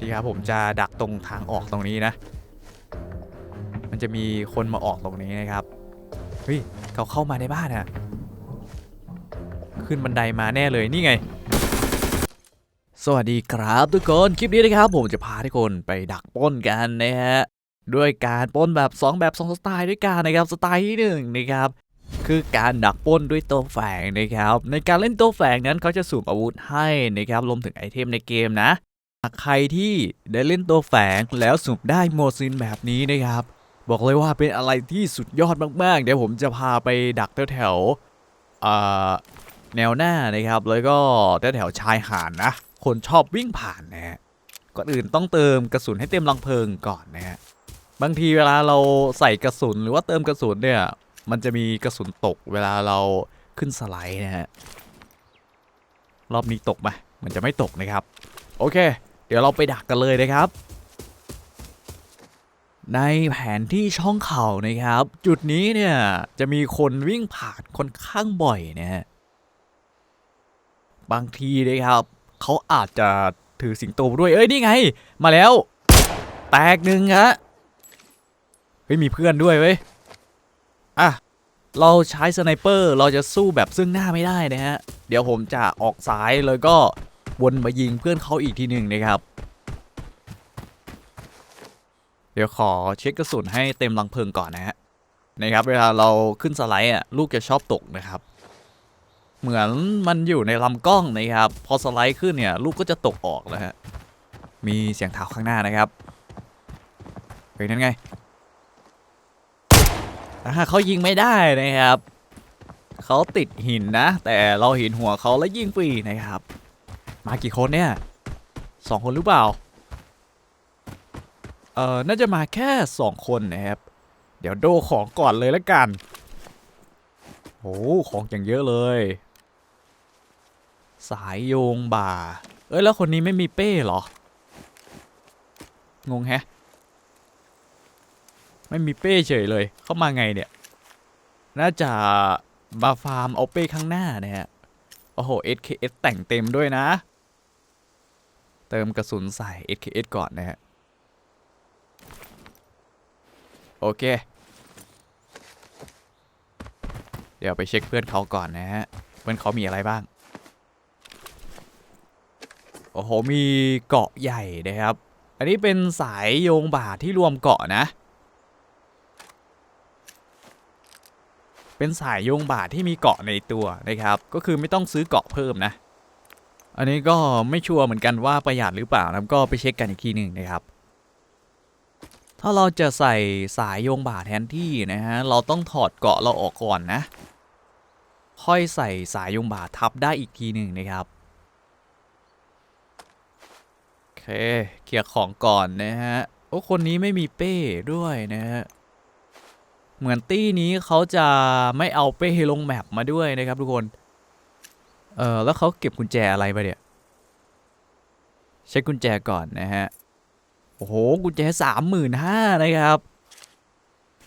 ดีครับผมจะดักตรงทางออกตรงนี้นะ มันจะมีคนมาออกตรงนี้นะครับ เฮ้ยเขาเข้ามาในบ้านอะขึ้นบันไดมาแน่เลยนี่ไง สวัสดีครับทุกคนคลิปนี้นะครับ ผมจะพาทุกคนไปดักป้นกันนะฮะด้วยการป้นแบบ 2 แบบ 2 สไตล์ด้วยกันนะครับสไตล์ที่หนึ่งนะครับคือการดักป้นด้วยตัวแฝงนะครับ ในการเล่นตัวแฝงนั้นเขาจะสุ่มอาวุธให้นะครับรวมถึงไอเทมในเกมนะากใครที่ได้เล่นตัวแฝงแล้วสุ่มได้โมซินแบบนี้นะครับ บอกเลยว่าเป็นอะไรที่สุดยอดมาก ๆ เดี๋ยวผมจะพาไปดักแถวๆเอ่อแนวหน้านะครับ แล้วก็แถวๆชายหาดนะ คนชอบวิ่งผ่านนะฮะก่อนอื่นต้องเติมกระสุนให้เต็มรังเพลิงก่อนนะฮะบางทีเวลาเราใส่กระสุนหรือว่าเติมกระสุนเนี่ย มันจะมีกระสุนตกเวลาเราขึ้นสไลด์นะฮะรอบนี้ตกไหมมันจะไม่ตกนะครับ โอเค เดี๋ยวเราไปดักกันเลยนะครับ ในแผนที่ช่องเขานะครับ จุดนี้เนี่ยจะมีคนวิ่งผ่านค่อนข้างบ่อยนะฮะบางทีนะครับเขาอาจจะถือสิงโตด้วยเอ้ยนี่ไง มาแล้ว แตกหนึ่งฮะเฮ้ยมีเพื่อนด้วยเว้ยอะเราใช้สไนเปอร์เราจะสู้แบบซึ่งหน้าไม่ได้นะฮะ เดี๋ยวผมจะออกซ้ายแล้วก็ วนมายิงเพื่อนเขาอีกทีหนึ่งนะครับ เดี๋ยวขอเช็คกระสุนให้เต็มรังเพลิงก่อนนะฮะนะครับเวลาเราขึ้นสไลด์อะลูกจะชอบตกนะครับ เหมือนมันอยู่ในลำกล้องนะครับ พอสไลด์ขึ้นเนี่ยลูกก็จะตกออกแล้วฮะมีเสียงเท้าข้างหน้านะครับเฮ้ยนั่นไงอ่าเขายิงไม่ได้นะครับ เขาติดหินนะ แต่เราเห็นหัวเขาแล้วยิงฟรีนะครับ มากี่คนเนี่ยสองคนหรือเปล่า เอ่อ น่าจะมาแค่สองคนนะครับ เดี๋ยวโดของก่อนเลยละกัน โอ้ของอย่างเยอะเลย สายโยงบ่า เอ้ย แล้วคนนี้ไม่มีเป้เหรอ งงแฮะ ไม่มีเป้เฉยเลย เข้ามาไงเนี่ย น่าจะมาฟาร์มเอาเป้ข้างหน้านะฮะ โอ้โห SKS แต่งเต็มด้วยนะ เติมกระสุนใส่ SKS ก่อนนะฮะ โอเค เดี๋ยวไปเช็คเพื่อนเขาก่อนนะฮะ เพื่อนเขามีอะไรบ้าง โอ้โห มีเกาะใหญ่นะครับ อันนี้เป็นสายโยงบ่าที่รวมเกาะนะ เป็นสายโยงบ่าที่มีเกาะในตัวนะครับ ก็คือไม่ต้องซื้อเกาะเพิ่มนะ อันนี้ก็ไม่ชัวร์เหมือนกันว่าประหยัดหรือเปล่านะก็ไปเช็คกันอีกทีหนึ่งนะครับ ถ้าเราจะใส่สายโยงบ่าแทนที่นะฮะเราต้องถอดเกาะเราออกก่อนนะ ค่อยใส่สายโยงบ่าทับได้อีกทีหนึ่งนะครับโอเคเคลียร์ของก่อนนะฮะโอ้คนนี้ไม่มีเป้ด้วยนะฮะเหมือนตี้นี้เขาจะไม่เอาเป้ลงแมปมาด้วยนะครับทุกคน เออแล้วเขาเก็บกุญแจอะไรไปเนี่ยเช็คกุญแจก่อนนะฮะ โอ้โห กุญแจสามหมื่นห้านะครับ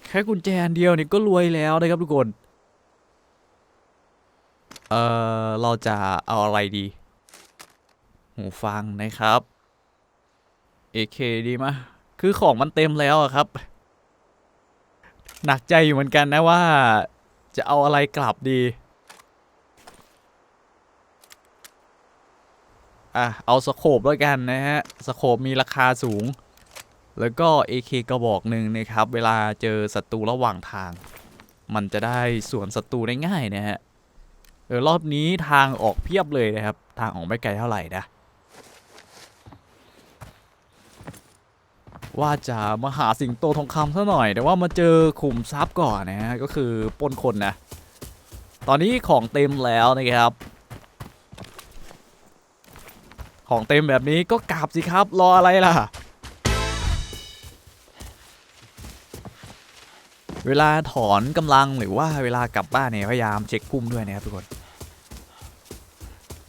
แค่กุญแจอันเดียวนี่ก็รวยแล้วนะครับทุกคน เออเราจะเอาอะไรดี หูฟังนะครับ AK ดีมะคือของมันเต็มแล้วอะครับ หนักใจอยู่เหมือนกันนะว่าจะเอาอะไรกลับดี อะเอาสโคปแล้วกันนะฮะสโคปมีราคาสูง แล้วก็ AK กระบอกหนึ่งนะครับ เวลาเจอศัตรูระหว่างทาง มันจะได้สวนศัตรูได้ง่ายนะฮะเออรอบนี้ทางออกเพียบเลยนะครับ ทางออกไม่ไกลเท่าไหร่นะว่าจะมาหาสิงโตทองคำซะหน่อย แต่ว่ามาเจอขุมทรัพย์ก่อนนะฮะก็คือป้นคนนะ ตอนนี้ของเต็มแล้วนะครับ ของเต็มแบบนี้ก็กราบสิครับรออะไรล่ะ เวลาถอนกำลังหรือว่าเวลากลับบ้านเนี่ยพยายามเช็คพุ่มด้วยนะครับทุกคน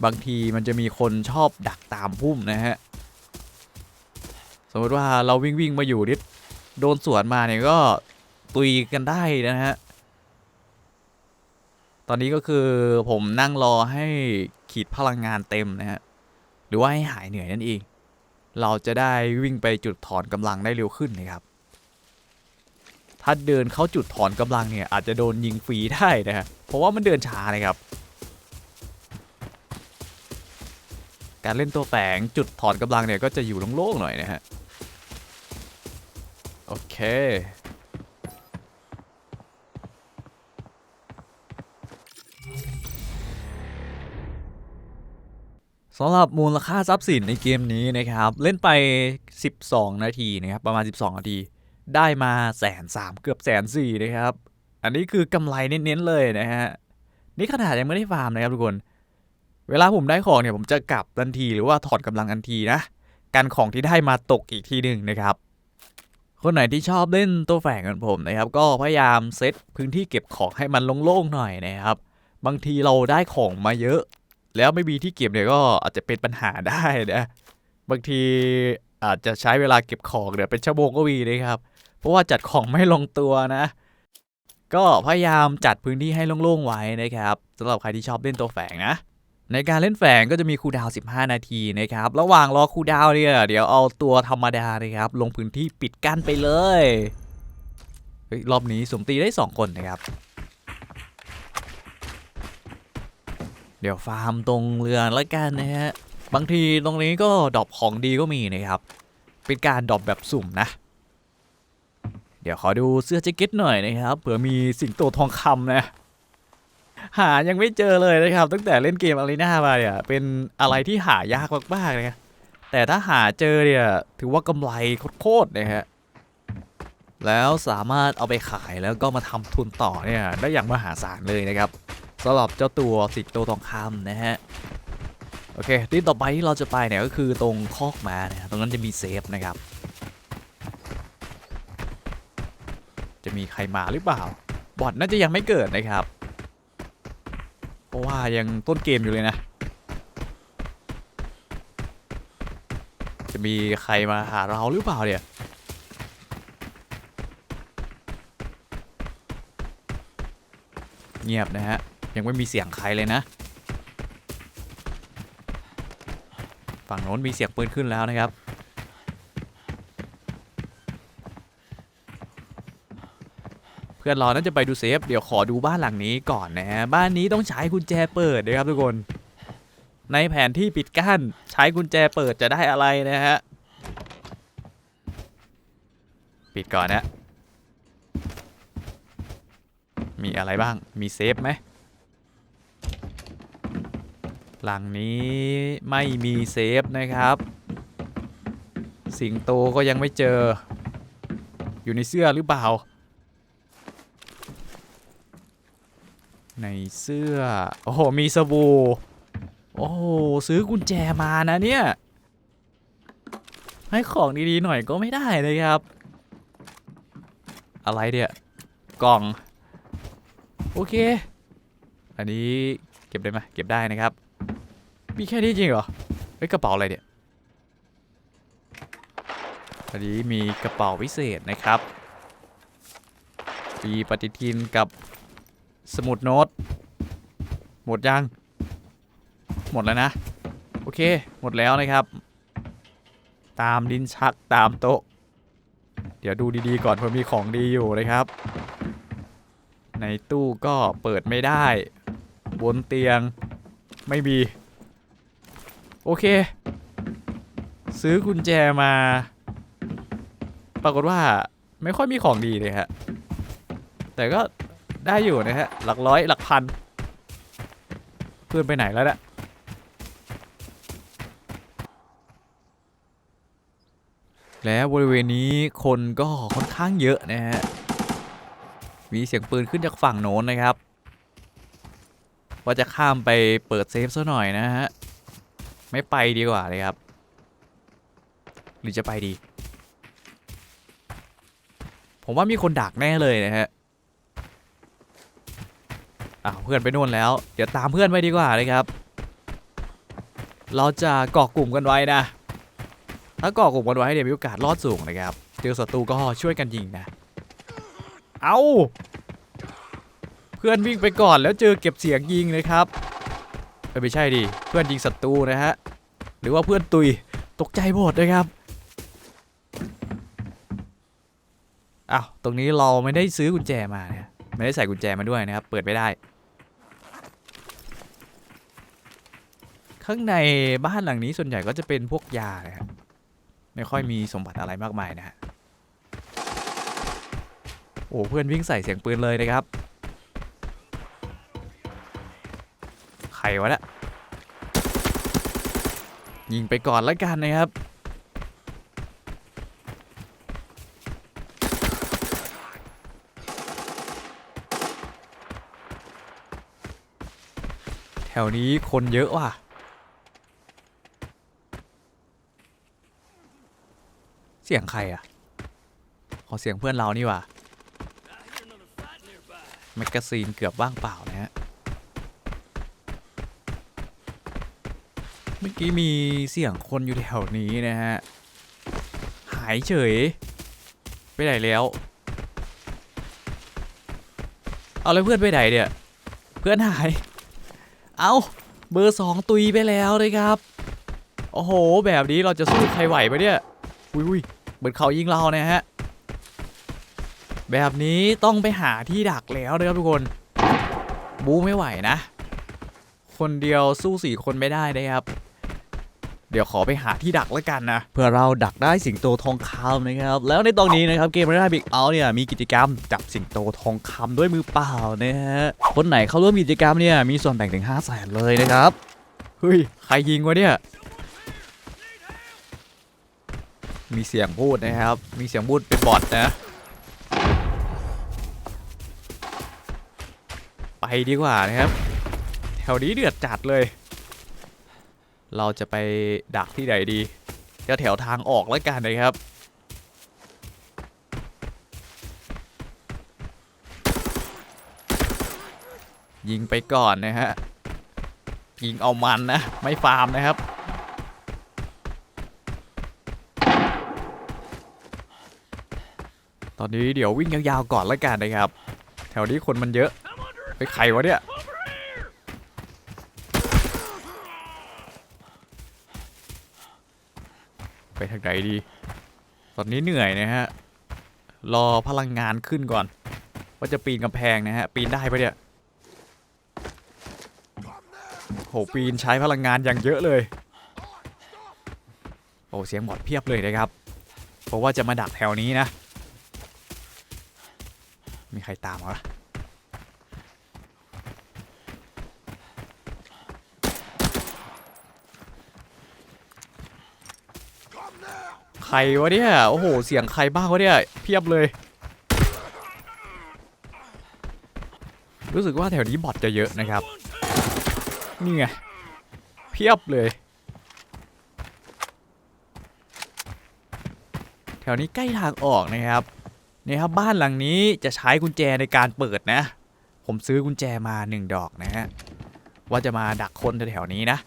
บางทีมันจะมีคนชอบดักตามพุ่มนะฮะ สมมติว่าเราวิ่งวิ่งมาอยู่นิดโดนสวนมาเนี่ยก็ตุยกันได้นะฮะตอนนี้ก็คือผมนั่งรอให้ขีดพลังงานเต็มนะฮะ หรือว่าให้หายเหนื่อยนั่นเอง เราจะได้วิ่งไปจุดถอนกำลังได้เร็วขึ้นนะครับ ถ้าเดินเข้าจุดถอนกำลังเนี่ยอาจจะโดนยิงฟรีได้นะฮะเพราะว่ามันเดินช้านะครับ การเล่นตัวแฝงจุดถอนกำลังเนี่ยก็จะอยู่โล่งๆหน่อยนะฮะโอเค สำหรับมูลค่าทรัพย์สินในเกมนี้นะครับ เล่นไป 12 นาทีนะครับประมาณ 12 นาที ได้มาแสนสามเกือบแสนสี่นะครับ อันนี้คือกำไรเน้นๆเลยนะฮะนี่ขนาดยังไม่ได้ฟาร์มนะครับทุกคน เวลาผมได้ของเนี่ยผมจะกลับทันทีหรือว่าถอดกำลังทันทีนะการของที่ได้มาตกอีกทีหนึ่งนะครับ คนไหนที่ชอบเล่นตัวแฝงเหมือนผมนะครับ ก็พยายามเซตพื้นที่เก็บของให้มันโล่งๆหน่อยนะครับ บางทีเราได้ของมาเยอะ แล้วไม่มีที่เก็บเนี่ยก็อาจจะเป็นปัญหาได้นะบางทีอาจจะใช้เวลาเก็บของเนี่ยเป็นชั่วโมงก็มีนะครับ เพราะว่าจัดของไม่ลงตัวนะ ก็พยายามจัดพื้นที่ให้โล่งๆไว้นะครับสำหรับใครที่ชอบเล่นตัวแฝงนะในการเล่นแฝงก็จะมีคูดาว 15 นาทีนะครับ ระหว่างรอคูดาวเนี่ยเดี๋ยวเอาตัวธรรมดานะครับ ลงพื้นที่ปิดกั้นไปเลยเฮ้ยรอบนี้สมตีได้ 2 คนนะครับ เดี๋ยวฟาร์มตรงเรือแล้วกันนะฮะ บางทีตรงนี้ก็ดรอปของดีก็มีนะครับ เป็นการดรอปแบบสุ่มนะ เดี๋ยวขอดูเสื้อแจ็คเก็ตหน่อยนะครับ เผื่อมีสิงโตทองคำนะ หายังไม่เจอเลยนะครับ ตั้งแต่เล่นเกมอารีนามาเนี่ย เป็นอะไรที่หายากมากๆเลยนะแต่ถ้าหาเจอเนี่ย ถือว่ากำไรโคตรๆนะฮะแล้วสามารถเอาไปขายแล้วก็มาทำทุนต่อเนี่ยได้อย่างมหาศาลเลยนะครับ สำหรับเจ้าตัวสิงโตทองคำนะฮะโอเคที่ต่อไปที่เราจะไปเนี่ยก็คือตรงคอกม้านะครับตรงนั้นจะมีเซฟนะครับ จะมีใครมาหรือเปล่า บอทน่าจะยังไม่เกิดนะครับ เพราะว่ายังต้นเกมอยู่เลยนะ จะมีใครมาหาเราหรือเปล่าเนี่ยเงียบนะฮะ ยังไม่มีเสียงใครเลยนะ ฝั่งโน้นมีเสียงปืนขึ้นแล้วนะครับ เพื่อนเราน่าจะไปดูเซฟ เดี๋ยวขอดูบ้านหลังนี้ก่อนนะฮะบ้านนี้ต้องใช้กุญแจเปิดนะครับทุกคน ในแผนที่ปิดกั้นใช้กุญแจเปิดจะได้อะไรนะฮะ ปิดก่อนนะมีอะไรบ้าง มีเซฟไหม หลังนี้ไม่มีเซฟนะครับ สิงโตก็ยังไม่เจอ อยู่ในเสื้อหรือเปล่า ในเสื้อ โอ้โห มีสบู่ โอ้โห ซื้อกุญแจมานะเนี่ย ให้ของดีๆหน่อยก็ไม่ได้เลยครับ อะไรเนี่ย กล่อง โอเค อันนี้เก็บได้ไหมเก็บได้นะครับ มีแค่นี้จริงเหรอเฮ้ยกระเป๋าอะไรเนี่ยอันนี้มีกระเป๋าพิเศษนะครับ มีปฏิทินกับสมุดโน้ต หมดยัง หมดแล้วนะ โอเค หมดแล้วนะครับ ตามลิ้นชักตามโต๊ะ เดี๋ยวดูดีๆก่อนเผื่อมีของดีอยู่นะครับ ในตู้ก็เปิดไม่ได้ บนเตียงไม่มี โอเค ซื้อกุญแจมา ปรากฏว่าไม่ค่อยมีของดีเลยฮะ แต่ก็ได้อยู่นะฮะ หลักร้อยหลักพัน เพื่อนไปไหนแล้วเนี่ยแล้วบริเวณนี้คนก็ค่อนข้างเยอะนะฮะ มีเสียงปืนขึ้นจากฝั่งโน้นนะครับ ว่าจะข้ามไปเปิดเซฟซะหน่อยนะฮะ ไม่ไปดีกว่าเลยครับ หรือจะไปดี ผมว่ามีคนดักแน่เลยนะฮะอ้าวเพื่อนไปนู่นแล้ว เดี๋ยวตามเพื่อนไปดีกว่าเลยครับ เราจะเกาะกลุ่มกันไว้นะ ถ้าเกาะกลุ่มกันไว้เดี๋ยวมีโอกาสรอดสูงนะครับเจอศัตรูก็ช่วยกันยิงนะ เอาเพื่อนวิ่งไปก่อนแล้วเจอเก็บเสียงยิงนะครับ ไม่ใช่ดิเพื่อนยิงศัตรูนะฮะหรือว่าเพื่อนตุยตกใจหมดนะครับอ้าวตรงนี้เราไม่ได้ซื้อกุญแจมาเนะไม่ได้ใส่กุญแจมาด้วยนะครับ เปิดไม่ได้ ข้างในบ้านหลังนี้ส่วนใหญ่ก็จะเป็นพวกยานะฮะไม่ค่อยมีสมบัติอะไรมากมายนะฮะโอ้เพื่อนวิ่งใส่เสียงปืนเลยนะครับ ครวะเนี่ยยิงไปก่อนแล้วกันนะครับ แถวนี้คนเยอะว่ะเสียงใครอะ ขอเสียงเพื่อนเรานี่ว่ะแมกกาซีนเกือบว่างเปล่านะฮะ เมื่อกี้มีเสียงคนอยู่แถวนี้นะฮะ หายเฉย ไปไหนแล้ว เอาแล้วเพื่อนไปไหนเนี่ย เพื่อนหาย เอาเบอร์สองตุยไปแล้วนะครับ โอ้โห แบบนี้เราจะสู้ใครไหวปะเนี่ย อุ้ยอุ้ยเหมือนเขายิงเรานะฮะ แบบนี้ต้องไปหาที่ดักแล้วนะครับทุกคน บูไม่ไหวนะ คนเดียวสู้สี่คนไม่ได้นะครับ เดี๋ยวขอไปหาที่ดักแล้วกันนะ เพื่อเราดักได้สิงโตทองคำนะครับ แล้วในตอนนี้นะครับเกมไม่ได้บิ๊กเอาเนี่ยมีกิจกรรมจับสิงโตทองคำด้วยมือเปล่านะฮะคนไหนเข้าร่วมกิจกรรมเนี่ยมีส่วนแบ่งถึง5 0 0แสนเลยนะครับเฮ้ยใครยิงวะเนี่ยมีเสียงพูดนะครับ มีเสียงพูดเป็นบอทนะ ไปดีกว่านะครับ แถวนี้เดือดจัดเลย เราจะไปดักที่ไหนดีก็แถวทางออกแล้วกันนะครับ ยิงไปก่อนนะฮะ ยิงเอามันนะ ไม่ฟาร์มนะครับ ตอนนี้เดี๋ยววิ่งยาวๆก่อนแล้วกันนะครับ แถวนี้คนมันเยอะไปใครวะเนี่ย ไปทางไหนดี ตอนนี้เหนื่อยนะฮะ รอพลังงานขึ้นก่อน ว่าจะปีนกำแพงนะฮะ ปีนได้ปะเนี่ยโหปีนใช้พลังงานอย่างเยอะเลย โอ้เสียงบอดเพียบเลยนะครับ เพราะว่าจะมาดักแถวนี้นะ มีใครตามวะใค รวะเนี่ย โอ้โห เสียงใครบ้างวะเนี่ย เพียบเลย รู้สึกว่าแถวนี้บอทจะเยอะนะครับ นี่ไง เพียบเลย แถวนี้ใกล้ทางออกนะครับนี่ครับบ้านหลังนี้จะใช้กุญแจในการเปิดนะ ผมซื้อกุญแจมาหนึ่งดอกนะฮะ ว่าจะมาดักคนแถวๆนี้นะ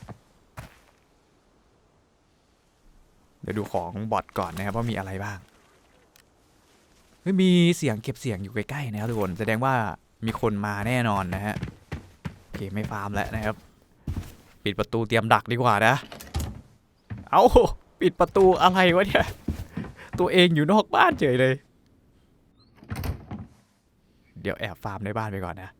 เดี๋ยวดูของบอทก่อนนะครับว่ามีอะไรบ้างเฮ้ยมีเสียงเก็บเสียงอยู่ใกล้ๆนะครับทุกคนแสดงว่ามีคนมาแน่นอนนะฮะโอเคไม่ฟาร์มแล้วนะครับ ปิดประตูเตรียมดักดีกว่านะ เอาปิดประตูอะไรวะเนี่ยตัวเองอยู่นอกบ้านเฉยเลย เดี๋ยวแอบฟาร์มในบ้านไปก่อนนะ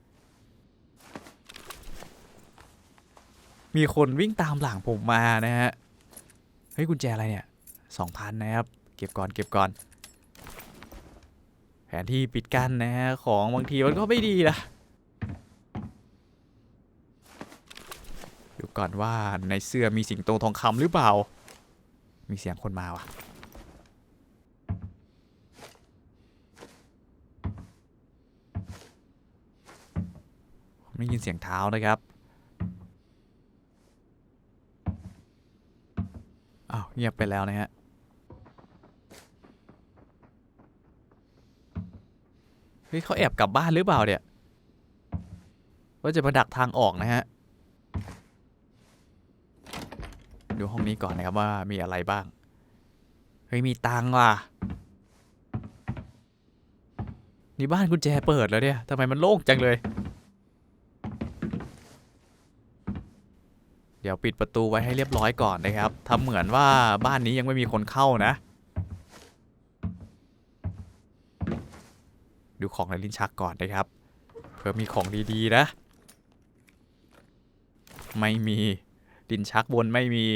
มีคนวิ่งตามหลังผมมานะฮะเฮ้ยกุญแจอะไรเนี่ย สองพันนะครับ เก็บก่อนเก็บก่อน แผนที่ปิดกั้นนะฮะ ของบางทีมันก็ไม่ดีนะดูก่อนว่าในเสื้อมีสิงโตทองคำหรือเปล่า มีเสียงคนมาว่ะผมได้ยินเสียงเท้านะครับ อ้าวเงียบไปแล้วนะฮะ ฮ้ยเขาแอบกลับบ้านหรือเปล่าเนี่ยว่าจะมาดักทางออกนะฮะดูห้องนี้ก่อนนะครับว่ามีอะไรบ้าง เฮ้ยมีตังว่ะ นี่บ้านกุญแจเปิดแล้วเนี่ยทำไมมันโล่งจังเลย เดี๋ยวปิดประตูไว้ให้เรียบร้อยก่อนนะครับทำเหมือนว่าบ้านนี้ยังไม่มีคนเข้านะ ดูของในลิ้นชักก่อนนะครับ เผื่อมีของดีๆนะ ไม่มีลิ้นชักบนไม่มี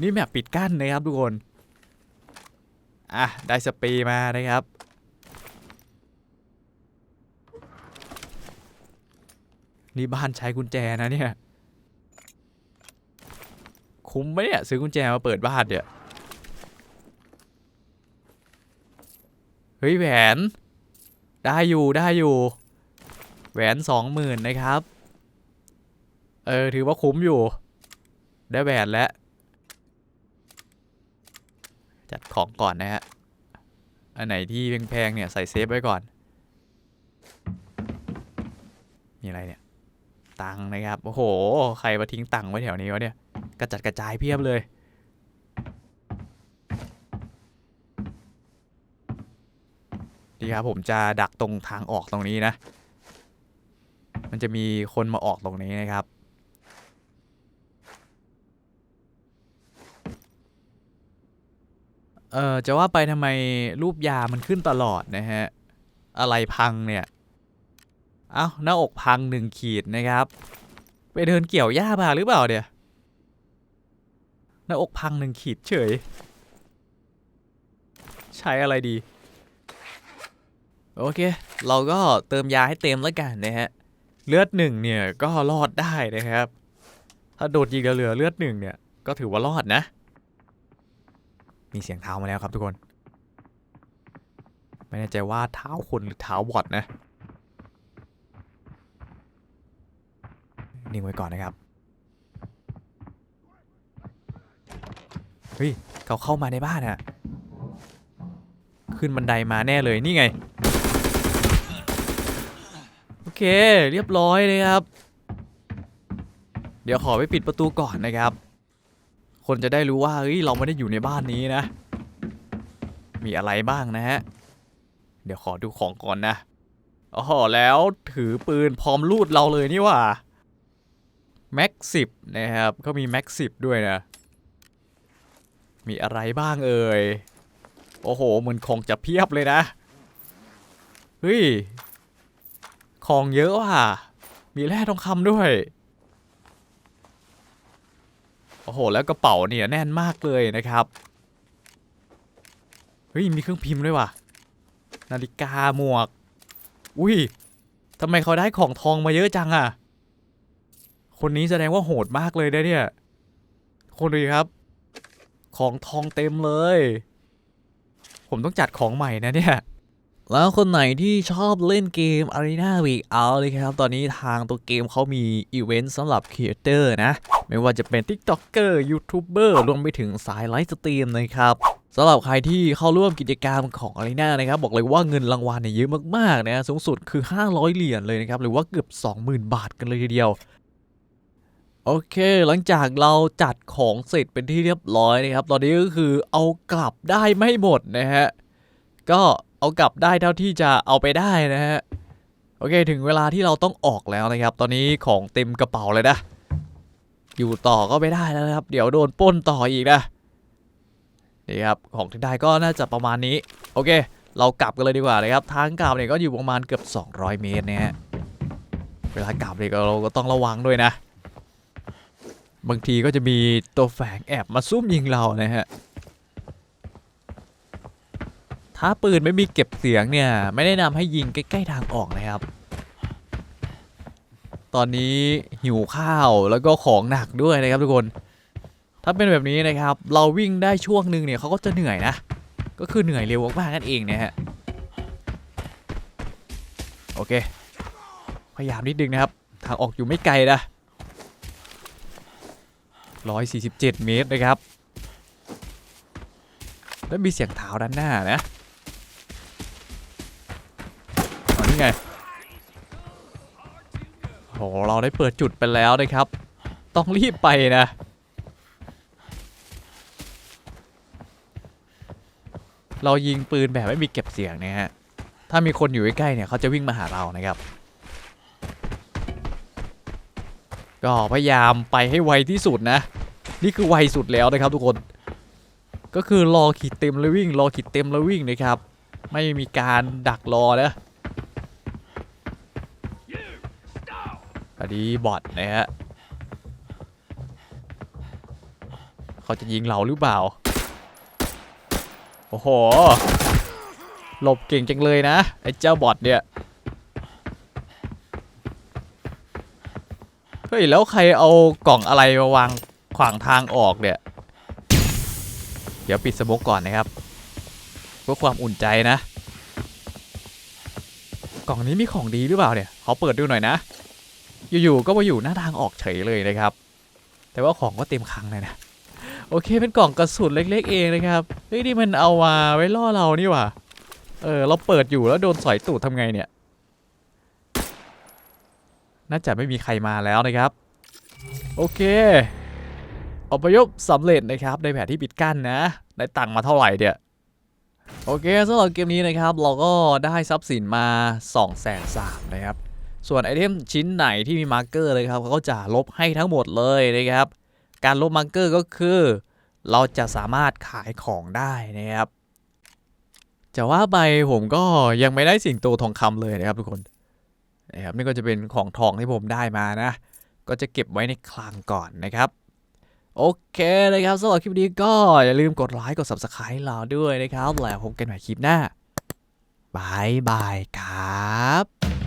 นี่แมปปิดกั้นนะครับทุกคน อะ ได้สปรย์มานะครับ นี่บ้านใช้กุญแจนะเนี่ย คุ้มไหมเนี่ย ซื้อกุญแจมาเปิดบ้านเนี่ยเฮ้ยแหวน ได้อยู่ได้อยู่ แหวนสองหมื่นนะครับ เออ ถือว่าคุ้มอยู่ ได้แหวนแล้ว จัดของก่อนนะฮะ อันไหนที่แพงๆเนี่ยใส่เซฟไว้ก่อน มีอะไรเนี่ย ตังนะครับ โอ้โห ใครมาทิ้งตังไว้แถวนี้วะเนี่ย กระจัดกระจายเพียบเลย ดีครับผมจะดักตรงทางออกตรงนี้นะ มันจะมีคนมาออกตรงนี้นะครับ เออจะว่าไปทำไมรูปยามันขึ้นตลอดนะฮะ อะไรพังเนี่ย เอ้าหน้าอกพังหนึ่งขีดนะครับ ไปเดินเกี่ยวหญ้ามาหรือเปล่าเนี่ยหน้าอกพังหนึ่งขีดเฉย ใช้อะไรดี โอเค เราก็เติมยาให้เต็มแล้วกันนะฮะ เลือดหนึ่งเนี่ยก็รอดได้นะครับ ถ้าโดดยิงแล้วเหลือเลือดหนึ่งเนี่ยก็ถือว่ารอดนะ มีเสียงเท้ามาแล้วครับทุกคน ไม่แน่ใจว่าเท้าคนหรือเท้าบอทนะ นิ่งไว้ก่อนนะครับ เฮ้ย เขาเข้ามาในบ้านอะขึ้นบันไดมาแน่เลยนี่ไง เค เรียบร้อยเลยครับ เดี๋ยวขอไปปิดประตูก่อนนะครับ คนจะได้รู้ว่าเฮ้ยเราไม่ได้อยู่ในบ้านนี้นะ มีอะไรบ้างนะฮะ เดี๋ยวขอดูของก่อนนะอ๋อแล้วถือปืนพร้อมลูดเราเลยนี่ว่าแม็กสิบนะครับเขามีแม็กสิบด้วยนะ มีอะไรบ้างเอ่ย โอ้โหเหมือนของจะเพียบเลยนะ เฮ้ย ของเยอะว่ะ มีแร่ทองคำด้วย โอ้โห แล้วกระเป๋าเนี่ยแน่นมากเลยนะครับ เฮ้ย มีเครื่องพิมพ์ด้วยว่ะ นาฬิกาหมวก อุ้ยทำไมเขาได้ของทองมาเยอะจังอะคนนี้แสดงว่าโหดมากเลยนะเนี่ย คนดูครับ ของทองเต็มเลย ผมต้องจัดของใหม่นะเนี่ย แล้วคนไหนที่ชอบเล่นเกม Arena Week Out เลยครับ ตอนนี้ทางตัวเกมเขามีอีเวนต์สำหรับครีเอเตอร์นะ ไม่ว่าจะเป็น TikToker YouTuber รวมไปถึงสายไลฟ์สตรีมนะครับสำหรับใครที่เข้าร่วมกิจกรรมของ Arena นะครับ บอกเลยว่าเงินรางวัลเนี่ยเยอะมากๆนะสูงสุดคือ 500 เหรียญเลยนะครับ หรือว่าเกือบ 20,000 บาทกันเลยทีเดียว โอเค หลังจากเราจัดของเสร็จเป็นที่เรียบร้อยนะครับ ตอนนี้ก็คือเอากลับได้ไม่หมดนะฮะ ก็ เอากลับได้เท่าที่จะเอาไปได้นะฮะโอเคถึงเวลาที่เราต้องออกแล้วนะครับ ตอนนี้ของเต็มกระเป๋าเลยนะ อยู่ต่อก็ไม่ได้แล้วนะครับ เดี๋ยวโดนป้นต่ออีกนะนี่ครับของที่ได้ก็น่าจะประมาณนี้ โอเค เรากลับกันเลยดีกว่านะครับทางกลับเนี่ยก็อยู่ประมาณเกือบ 200 เมตรนะฮะเวลากลับเนี่ยเราก็ต้องระวังด้วยนะ บางทีก็จะมีตัวแฝงแอบมาซุ่มยิงเรานะฮะ ถ้าปืนไม่มีเก็บเสียงเนี่ย ไม่แนะนำให้ยิงใกล้ๆทางออกนะครับ ตอนนี้หิวข้าวแล้วก็ของหนักด้วยนะครับทุกคน ถ้าเป็นแบบนี้นะครับ เราวิ่งได้ช่วงหนึ่งเนี่ยเขาก็จะเหนื่อยนะ ก็คือเหนื่อยเร็วมากๆนั่นเองนะฮะ โอเค พยายามนิดนึงนะครับ ทางออกอยู่ไม่ไกลนะ147 เมตรนะครับ แล้วมีเสียงเท้าด้านหน้านะ ไงโหเราได้เปิดจุดไปแล้วนะครับ ต้องรีบไปนะ เรายิงปืนแบบไม่มีเก็บเสียงนะฮะ ถ้ามีคนอยู่ใกล้ๆเนี่ยเขาจะวิ่งมาหาเรานะครับ ก็พยายามไปให้ไวที่สุดนะ นี่คือไวสุดแล้วนะครับทุกคน ก็คือรอขีดเต็มแล้ววิ่ง รอขีดเต็มแล้ววิ่งนะครับ ไม่มีการดักรอนะ อันนี้บอทนะฮะเขาจะยิงเราหรือเปล่า โอ้โห หลบเก่งจังเลยนะ ไอ้เจ้าบอทเนี่ย เฮ้ย แล้วใครเอากล่องอะไรมาวางขวางทางออกเนี่ย เดี๋ยวปิดสโมกก่อนนะครับ เพื่อความอุ่นใจนะ กล่องนี้มีของดีหรือเปล่าเนี่ย ขอเปิดดูหน่อยนะ อยู่ๆก็มาอยู่หน้าทางออกเฉยเลยนะครับ แต่ว่าของก็เต็มคลังเลยนะโอเคเป็นกล่องกระสุนเล็ก ๆ เองนะครับเฮ้ยนี่มันเอามาไว้ล่อเรานี่หว่าเออเราเปิดอยู่แล้วโดนสอยตูดทำไงเนี่ย น่าจะไม่มีใครมาแล้วนะครับ โอเคอพยพสำเร็จนะครับในแผนที่ปิดกั้นนะได้ตังค์มาเท่าไหร่เนี่ยโอเคสำหรับเกมนี้นะครับ เราก็ได้ทรัพย์สินมา2 0 0 0 0 0นะครับ ส่วนไอเทมชิ้นไหนที่มีมาร์กเกอร์เลยครับเขาก็จะลบให้ทั้งหมดเลยนะครับ การลบมาร์กเกอร์ก็คือ เราจะสามารถขายของได้นะครับจะว่าไปผมก็ยังไม่ได้สิ่งโตทองคำเลยนะครับทุกคนนะครับนี่ก็จะเป็นของทองที่ผมได้มานะ ก็จะเก็บไว้ในคลังก่อนนะครับโอเคนะครับสำหรับคลิปนี้ก็อย่าลืมกดไลค์กด subscribe เราด้วยนะครับ แล้วพบกันใหม่คลิปหน้าบายบายครับ